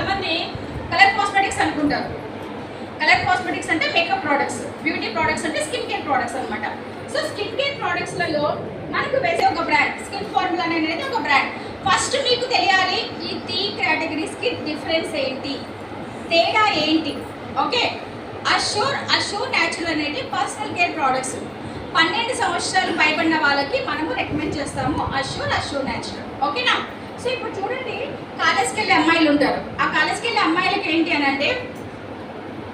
అవన్నీ colour cosmetics అనుకుంటారు. Colour cosmetics అంటే మేకప్ ప్రోడక్ట్స్ బ్యూటీ ప్రోడక్ట్స్ అంటే స్కిన్ కేర్ ప్రోడక్ట్స్ అనమాట సో స్కిన్ కేర్ ప్రోడక్ట్స్లలో మనకు వేసే ఒక బ్రాండ్ స్కిన్ ఫార్ములా అనేది ఒక బ్రాండ్ ఫస్ట్ మీకు తెలియాలి ఈ త్రీ కేటగిరీస్కి డిఫరెన్స్ ఏంటి? తేడా ఏంటి? ఓకే అషూర్ అషూర్ న్యాచురల్ అనేది పర్సనల్ కేర్ ప్రోడక్ట్స్ పన్నెండు సంవత్సరాలు పైబడిన వాళ్ళకి మనము రికమెండ్ చేస్తాము అషూర్ అషూర్ న్యాచురల్ ఓకేనా సో ఇప్పుడు చూడండి కాలేజ్కి వెళ్ళే అమ్మాయిలు ఉంటారు. ఆ కాలేజ్కి వెళ్ళే అమ్మాయిలకి ఏంటి అని అంటే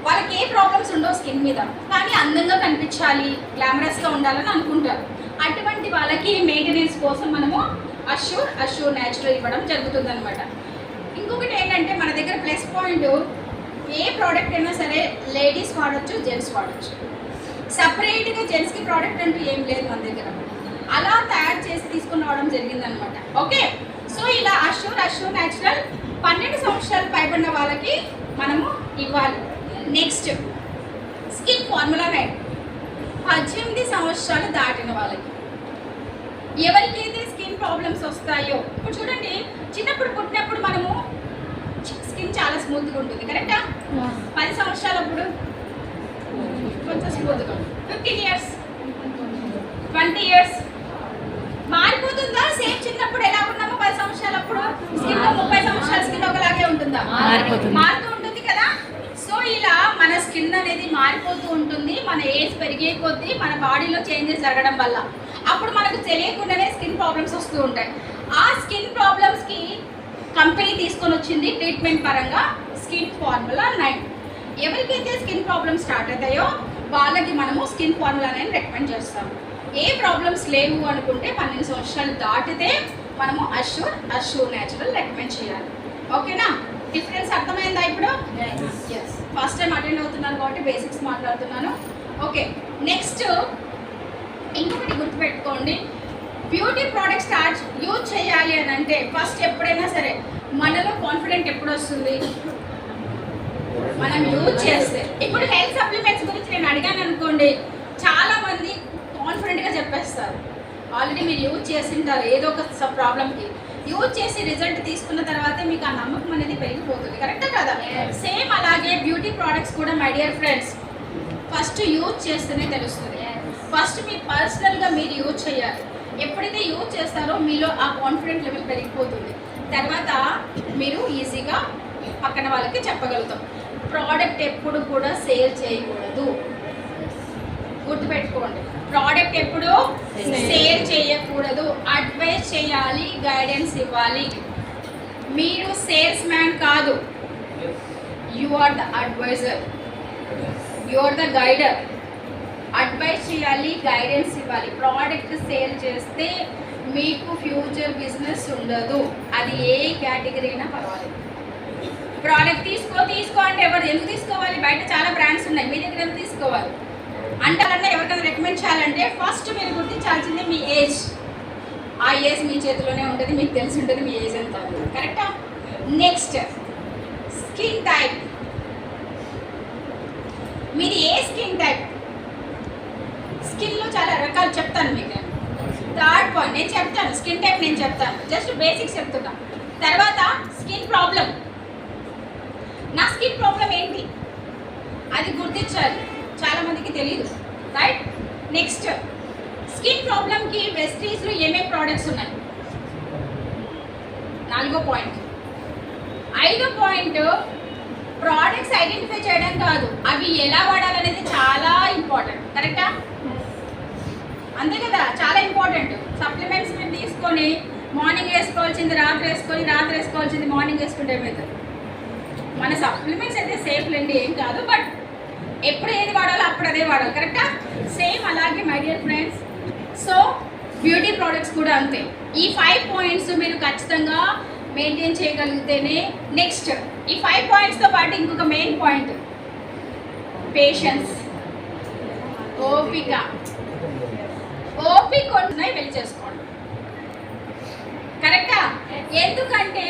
వాళ్ళకి ఏ ప్రాబ్లమ్స్ ఉండవు స్కిన్ మీద. కానీ అందంగా కనిపించాలి గ్లామరస్గా ఉండాలని అనుకుంటారు. అటువంటి వాళ్ళకి మెయింటెనెన్స్ కోసం మనము అష్యూర్ అష్యూర్ న్యాచురల్ ఇవ్వడం జరుగుతుంది అనమాట ఇంకొకటి ఏంటంటే మన దగ్గర ప్లస్ పాయింట్ ఏ ప్రోడక్ట్ అయినా సరే లేడీస్ వాడచ్చు జెంట్స్ వాడచ్చు. సపరేట్గా జెంట్స్కి ప్రోడక్ట్ అంటూ ఏం లేదు మన దగ్గర. అలా తయారు చేసి తీసుకుని రావడం జరిగిందనమాట ఓకే సో ఇలా అష్యూర్ అష్యూర్ న్యాచురల్ పన్నెండు సంవత్సరాలు పైబడిన వాళ్ళకి మనము ఇవ్వాలి. నెక్స్ట్ స్కిన్ ఫార్ములా నైన్ పద్దెనిమిది సంవత్సరాలు దాటిన వాళ్ళకి. ఎవరికైతే స్కిన్ ప్రాబ్లమ్స్ వస్తాయో ఇప్పుడు చూడండి చిన్నప్పుడు పుట్టినప్పుడు మనము స్కిన్ చాలా స్మూత్గా ఉంటుంది కరెక్టా పది సంవత్సరాలప్పుడు కొంచెం స్మూత్గా ఫిఫ్టీన్ ఇయర్స్ ట్వంటీ ఇయర్స్ మారిపోతుందా సేమ్ చిన్నప్పుడు ఎలా ఉన్నామో పది సంవత్సరాలప్పుడు స్కిన్ సంవత్సరాల స్కిన్ ఒకలాగే ఉంటుందా. మారుతూ ఉంటుంది కదా? సో ఇలా మన స్కిన్ అనేది మారిపోతూ ఉంటుంది. మన ఏజ్ పెరిగే కొద్దీ మన బాడీలో చేంజెస్ జరగడం వల్ల. అప్పుడు మనకు తెలియకుండానే స్కిన్ ప్రాబ్లమ్స్ వస్తూ ఉంటాయి. ఆ స్కిన్ ప్రాబ్లమ్స్కి కంపెనీ తీసుకొని వచ్చింది ట్రీట్మెంట్ పరంగా స్కిన్ ఫార్ములా నైన్ ఎవరికైతే స్కిన్ ప్రాబ్లమ్స్ స్టార్ట్ అవుతాయో వాళ్ళకి మనము స్కిన్ ఫార్ములా నైన్ రికమెండ్ చేస్తాము. ఏ ప్రాబ్లమ్స్ లేవు అనుకుంటే పన్నెండు సంవత్సరాలు దాటితే మనము అష్యూర్ అష్యూర్ న్యాచురల్ రికమెండ్ చేయాలి. ఓకేనా? డిఫరెన్స్ అర్థమైందా ఇప్పుడు? ఎస్ ఫస్ట్ టైం అటెండ్ అవుతున్నాను కాబట్టి బేసిక్స్ మాట్లాడుతున్నాను. ఓకే నెక్స్ట్ ఇంకొకటి గుర్తుపెట్టుకోండి. బ్యూటీ ప్రోడక్ట్ స్టార్ట్ యూజ్ చేయాలి అని అంటే ఫస్ట్ ఎప్పుడైనా సరే మనలో కాన్ఫిడెంట్ ఎప్పుడు వస్తుంది? మనం యూజ్ చేస్తే. ఇప్పుడు హెల్త్ సప్లిమెంట్స్ గురించి నేను అడిగాను అనుకోండి చాలా మంది కాన్ఫిడెంట్గా చెప్పేస్తారు. ఆల్రెడీ మీరు యూజ్ చేసింటారు. ఏదో ఒక ప్రాబ్లమ్కి యూజ్ చేసి రిజల్ట్ తీసుకున్న తర్వాతే మీకు ఆ నమ్మకం అనేది పెరిగిపోతుంది. కరెక్టా కదా? సేమ్ అలాగే బ్యూటీ ప్రోడక్ట్స్ కూడా my dear friends first use చేస్తేనే తెలుస్తుంది. ఫస్ట్ మీ పర్సనల్గా మీరు యూజ్ చేయాలి. ఎప్పుడైతే యూజ్ చేస్తారో మీలో ఆ కాన్ఫిడెంట్ లెవెల్ పెరిగిపోతుంది. తర్వాత మీరు ఈజీగా పక్కన వాళ్ళకి చెప్పగలుగుతాం. ప్రోడక్ట్ ఎప్పుడు కూడా సేల్ చేయకూడదు. గుర్తుపెట్టుకోండి. ప్రోడక్ట్ ఎప్పుడు సేల్ చేయకూడదు. అడ్వైస్ చేయాలి గైడెన్స్ ఇవ్వాలి. మీరు సేల్స్ మ్యాన్ కాదు. You are the advisor you are the guider advice చేయాలి గైడెన్స్ ఇవ్వాలి. ప్రోడక్ట్ సేల్ చేస్తే మీకు ఫ్యూచర్ బిజినెస్ ఉండదు. అది ఏ కేటగిరీ అయినా పర్వాలేదు. ప్రోడక్ట్ తీసుకో తీసుకో అంటే ఎవరు ఎందుకు తీసుకోవాలి? బయట చాలా బ్రాండ్స్ ఉన్నాయి. మీ దగ్గర ఎందుకు తీసుకోవాలి? అంటారన్నా ఎవరికైనా రికమెండ్ చేయాలంటే ఫస్ట్ మీరు గుర్తించాల్సింది మీ ఏజ్ ఆ ఏజ్ మీ చేతిలోనే ఉంటుంది మీకు తెలిసి ఉంటుంది మీ ఏజ్ ఎంత కరెక్టా నెక్స్ట్ స్కిన్ టైప్ మీది ఏ స్కిన్ టైప్ స్కిన్లో చాలా రకాలు చెప్తాను మీకు. థర్డ్ పాయింట్ నేను చెప్తాను స్కిన్ టైప్ నేను చెప్తాను. జస్ట్ బేసిక్స్ చెప్తున్నా. తర్వాత స్కిన్ ప్రాబ్లం నా స్కిన్ ప్రాబ్లం ఏంటి? అది గుర్తించాలి. చాలా మందికి తెలియదు రైట్ నెక్స్ట్ స్కిన్ ప్రాబ్లంకి వెస్టీస్లో ఏమేమి ప్రోడక్ట్స్ ఉన్నాయి? నాలుగో పాయింట్ ఐదో పాయింట్ ప్రోడక్ట్స్ ఐడెంటిఫై చేయడం కాదు అవి ఎలా వాడాలనేది చాలా ఇంపార్టెంట్ కరెక్టా అంతే కదా చాలా ఇంపార్టెంట్ సప్లిమెంట్స్ మీరు తీసుకొని మార్నింగ్ వేసుకోవాల్సింది రాత్రి వేసుకొని రాత్రి వేసుకోవాల్సింది మార్నింగ్ వేసుకుంటే ఏమవుతుంది మన సప్లిమెంట్స్ అయితే సేఫ్ లేండి ఏం కాదు బట్ ఎప్పుడు ఏది వాడాలో అప్పుడు అదే వాడాలి కరెక్టా సేమ్ అలాగే my dear friends so beauty products కూడా అంతే. ఈ ఫైవ్ పాయింట్స్ మీరు ఖచ్చితంగా మెయింటైన్ చేయగలిగితేనే నెక్స్ట్ ఈ ఫైవ్ పాయింట్స్తో పాటు ఇంకొక మెయిన్ పాయింట్ పేషెన్స్ ఓపిక. ఓపిక ఉంటున్నాయి వెళ్ళి చేసుకోండి. కరెక్టా ఎందుకంటే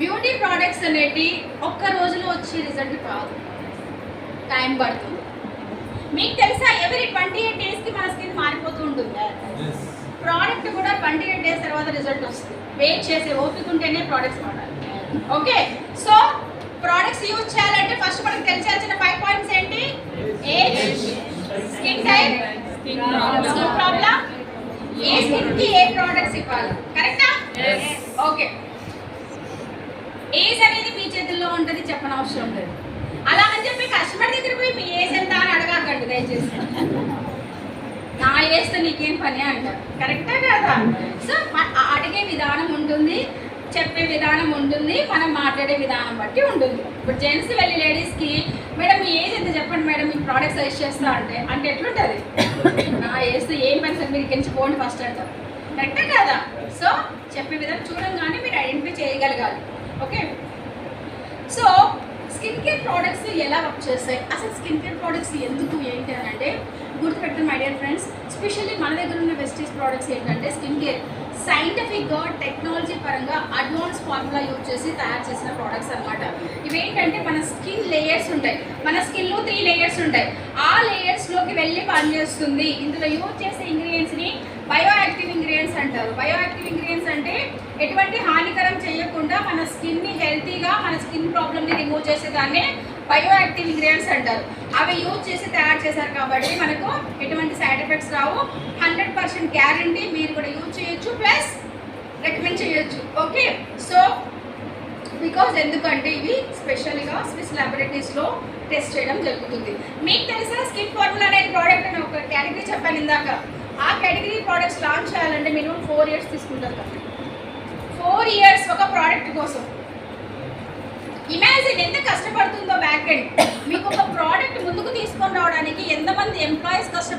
బ్యూటీ ప్రోడక్ట్స్ అనేటి ఒక్క రోజులో వచ్చే రిజల్ట్ కాదు. టైం పడుతుంది. మీకు తెలుసా ఎవరి ట్వంటీ ఎయిట్ డేస్కి మన స్కిన్ మారిపోతూ ఉంటుంది. ప్రోడక్ట్ కూడా ట్వంటీ ఎయిట్ డేస్ తర్వాత రిజల్ట్ వస్తుంది. వెయిట్ చేసే ఓపిక ఉంటేనే ప్రోడక్ట్స్ వాడాలి. ఓకే సో తెలిసాల్సిన ఫైవ్ పాయింట్స్ ఏంటి? Age skin type skin problem ఏ స్కిన్కి ఏ ప్రోడక్ట్స్ ఇవ్వాలి? కరెక్టా ఓకే ఏజ్ అనేది మీ చేతుల్లో ఉంటుంది చెప్పనవసరం లేదు. అలా అని చెప్పి కస్టమర్ దగ్గర పోయి మీ ఏజ్ ఎంత అని అడగకండి దయచేసి. నా ఏజ్తో నీకేం పని అంటారు. కరెక్టా కదా? సో అడిగే విధానం ఉంటుంది చెప్పే విధానం ఉంటుంది మనం మాట్లాడే విధానం బట్టి ఉంటుంది. ఇప్పుడు జెంట్స్ వెళ్ళి లేడీస్కి మేడం మీ ఏజ్ ఎంత చెప్పండి మేడం మీ ప్రోడక్ట్ సజెస్ట్ చేస్తా అంటే అంటే ఎట్లుంటుంది? నా ఏజ్ ఏం పని సార్? మీరు ఇక్కడి పోండి ఫస్ట్ అంటారు. కరెక్టా కదా? సో చెప్పే విధానం చూడంగానే మీరు ఐడెంటిఫై చేయగలగాలి. Okay so skin care products ఎలా వర్క్ చేస్తాయి? అసలు స్కిన్ కేర్ ప్రోడక్ట్స్ ఎందుకు ఏంటి అని అంటే గుర్తుపెట్టండి మై డియర్ ఫ్రెండ్స్ స్పెషల్లీ మన దగ్గర ఉన్న వెస్టీస్ ప్రోడక్ట్స్ ఏంటంటే స్కిన్ కేర్. సైంటిఫిక్గా టెక్నాలజీ పరంగా అడ్వాన్స్ ఫార్ములా యూజ్ చేసి తయారు చేసిన ప్రోడక్ట్స్ అన్నమాట. ఇవేంటంటే మన స్కిన్ లేయర్స్ ఉంటాయి. మన స్కిన్లో త్రీ లేయర్స్ ఉంటాయి. ఆ లేయర్స్లోకి వెళ్ళి పనిచేస్తుంది. ఇందులో యూజ్ చేసే ఇంగ్రీడియంట్స్ని బయో యాక్టివ్ ఇంగ్రీడియంట్స్ అంటారు. బయో యాక్టివ్ ఇంగ్రీడియంట్స్ అంటే ఎటువంటి హానికరం చేయకుండా మన స్కిన్ని హెల్తీగా మన స్కిన్ ప్రాబ్లమ్ని రిమూవ్ చేసేదాన్ని బయో యాక్టివ్ ఇంగ్రీడియంట్స్ అంటారు. అవి యూజ్ చేసి తయారు చేశారు కాబట్టి మనకు ఎటువంటి సైడ్ ఎఫెక్ట్స్ రావు. హండ్రెడ్ పర్సెంట్ గ్యారంటీ మీరు కూడా యూజ్ చేయొచ్చు ప్లస్ రికమెండ్ చేయొచ్చు. ఓకే? సో బికాజ్ ఎందుకంటే ఇవి స్పెషల్గా స్విస్ ల్యాబొరేటరీస్లో టెస్ట్ చేయడం జరుగుతుంది. మీకు తెలుసా స్కిన్ ఫార్ములా అనే ప్రోడక్ట్ అని ఒక కేటగిరీ చెప్పాను ఇందాక. ఆ కేటగిరీ ప్రోడక్ట్స్ లాంచ్ చేయాలంటే మినిమం ఫోర్ ఇయర్స్ తీసుకుంటారు కదా. ఫోర్ ఇయర్స్ ఒక ప్రోడక్ట్ కోసం. ఇమాజిన్ ఎంత కష్టపడుతుందో బ్యాక్ ఎండ్ మీకు ఒక ప్రోడక్ట్ ముందుకు తీసుకొని రావడానికి ఎంతమంది ఎంప్లాయీస్ కష్టపడుతుంది